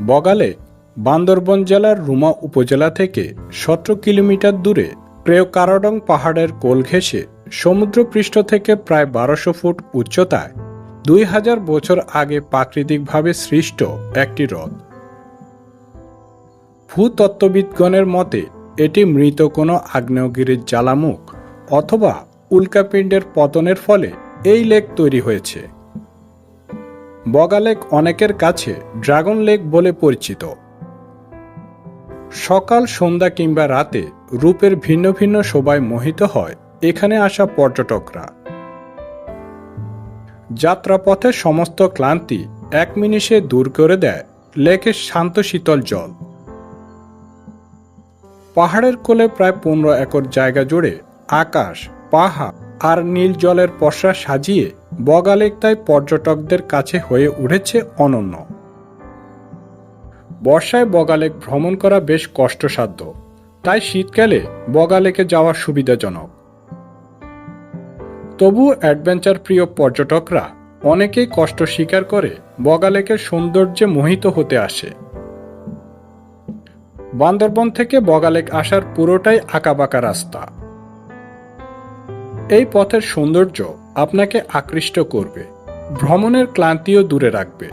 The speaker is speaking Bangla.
বগালে বান্দরবন জেলার রুমা উপজেলা থেকে সতেরো কিলোমিটার দূরে প্রেয়কারডং পাহাড়ের কোল ঘেঁষে সমুদ্রপৃষ্ঠ থেকে প্রায় বারোশো ফুট উচ্চতায় দুই হাজার বছর আগে প্রাকৃতিকভাবে সৃষ্ট একটি হ্রদ। ভূতত্ত্ববিদগণের মতে, এটি মৃত কোনো আগ্নেয়গিরির জ্বালামুখ অথবা উল্কাপিণ্ডের পতনের ফলে এই লেক তৈরি হয়েছে। বগা লেক অনেকের কাছে ড্রাগন লেক বলে পরিচিত। সকাল, সন্ধ্যা কিংবা রাতে রূপের ভিন্ন ভিন্ন শোভায় মোহিত হয় এখানে আসা পর্যটকরা। যাত্রাপথে সমস্ত ক্লান্তি এক মিনিটে দূর করে দেয় লেকের শান্ত শীতল জল। পাহাড়ের কোলে প্রায় পনেরো একর জায়গা জুড়ে আকাশ, পাহাড় আর নীল জলের পসরা সাজিয়ে বগালেক তাই পর্যটকদের কাছে হয়ে উঠেছে অনন্য। বর্ষায় বগালেক ভ্রমণ করা বেশ কষ্টসাধ্য, তাই শীতকালে বগালেকে যাওয়া সুবিধাজনক। তবু অ্যাডভেঞ্চার প্রিয় পর্যটকরা অনেকেই কষ্ট স্বীকার করে বগালেকের সৌন্দর্যে মোহিত হতে আসে। বান্দরবন থেকে বগালেক আসার পুরোটাই আঁকাবাঁকা রাস্তা। এই পথের সৌন্দর্য আপনাকে আকৃষ্ট করবে ভ্রমণের ক্লান্তিও দূরে রাখবে।